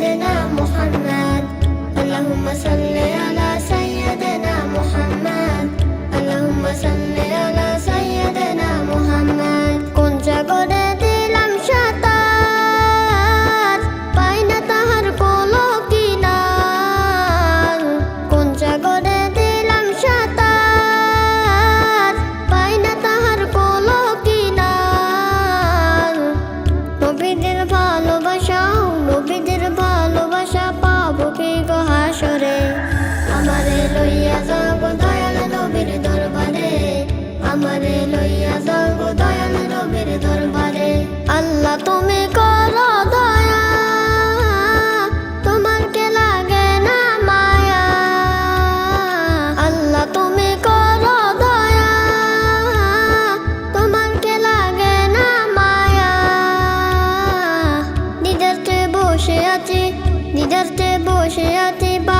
adına Muhammed আল্লাহ তুমি আল্লাহ, তুমি করো দয়া তোমার কে লাগে না মায়া। নিজাতে বসে আছি নিজাতে বসে আছি বাংলার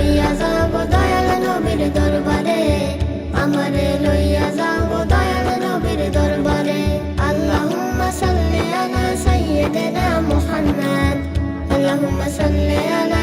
اللهم صل على